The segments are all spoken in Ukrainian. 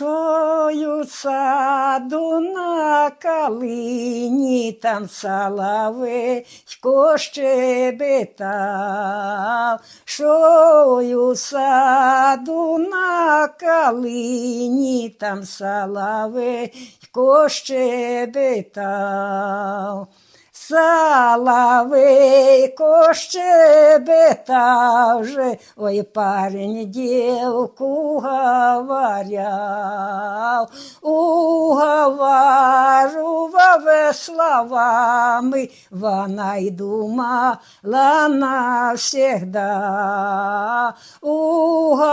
Шою саду на калині там соловейко щебетав, шою саду на калині там соловейко щебетав. Соловейко щебетав же, ой, парень дівку говоряв, уговарував словами, вона й думала навсегда, уговарував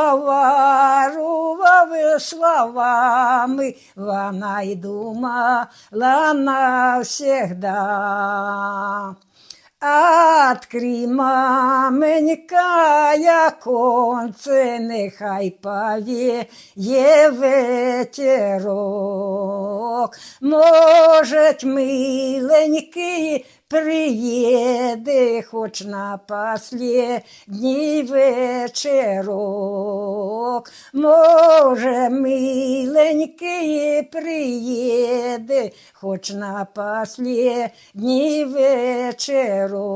словами, вона й думала навсегда. Маменька, конце, нехай повіє ветерок. Може, миленький приїде, хоч на последній вечерок. Може, миленький приїде, хоч на последній вечерок.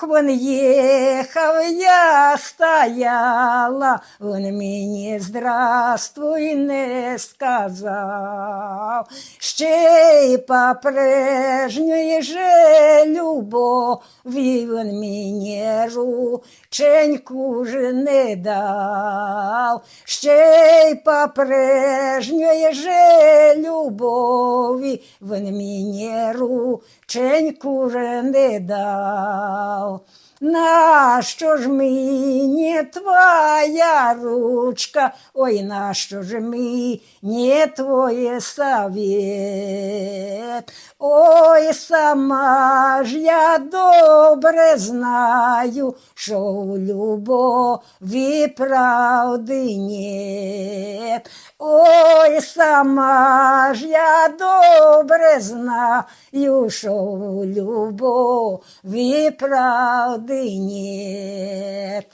Ох, вон ехал, я стояла, он мені здравствуй не сказав. Ще й по прежньої же любові він мені рученьку ж не дав. Ще й по прежньої же любові він мені рученьку ж не дав. well Нащо ж мені твоя ручка, ой, нащо ж мені твоє совет? Ой, сама ж я добре знаю, що у любові правди нет. Ой, сама ж я добре знаю, що у любові правди нет.